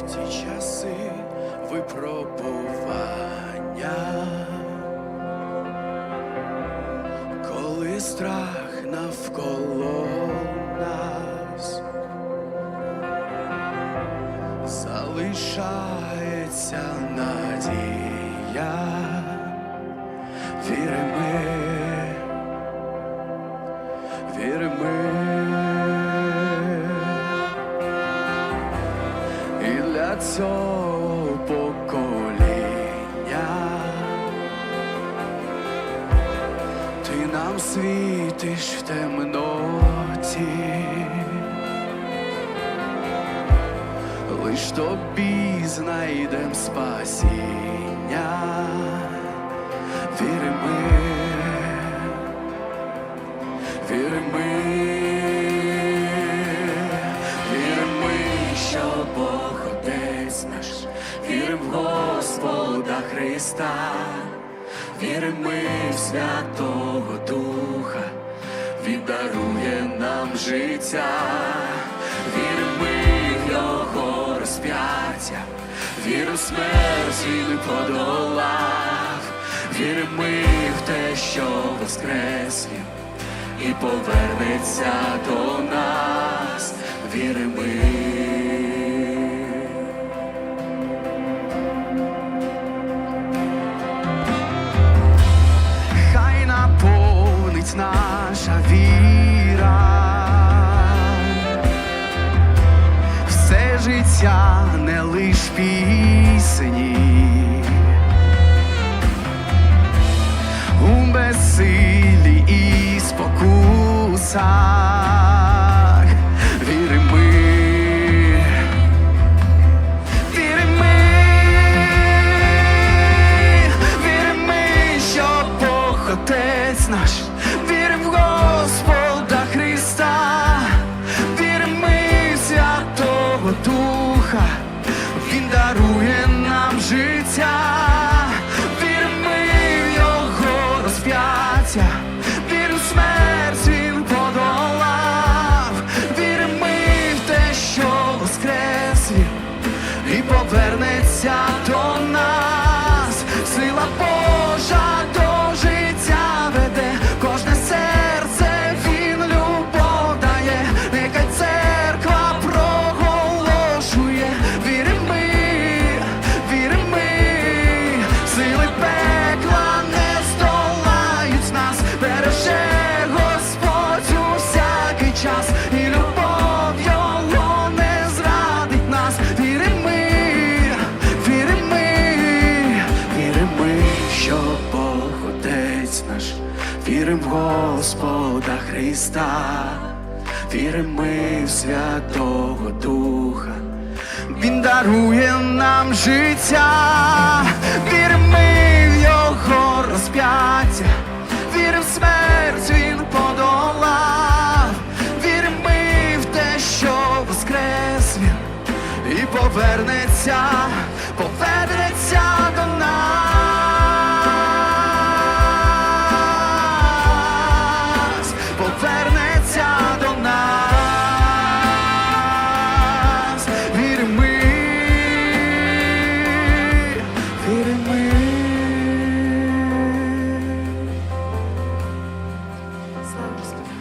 в ті часи випробування, коли страх навколо нас залишається цього покоління. Ти нам світиш в темноті, лиш тобі знайдем спасіння, віримо, Христа, вірим ми в Святого Духа, Він дарує нам життя, вірим ми в Його розп'яття, віру смерті подолав, вірим ми в те, що воскрес Він і повернеться до нас, віримо. Життя не лиш пісні. у безсилі і спокусах віримо ми, віримо ми, віримо ми, що Бог Отець наш, дарує нам життя, Вірим Господа Христа, вірим ми в Святого Духа, Він дарує нам життя, вірим ми в Його розп'яття, вірим в смерть Він подолав, вірим ми в те, що воскрес Він. І повернеться, повернеться. first.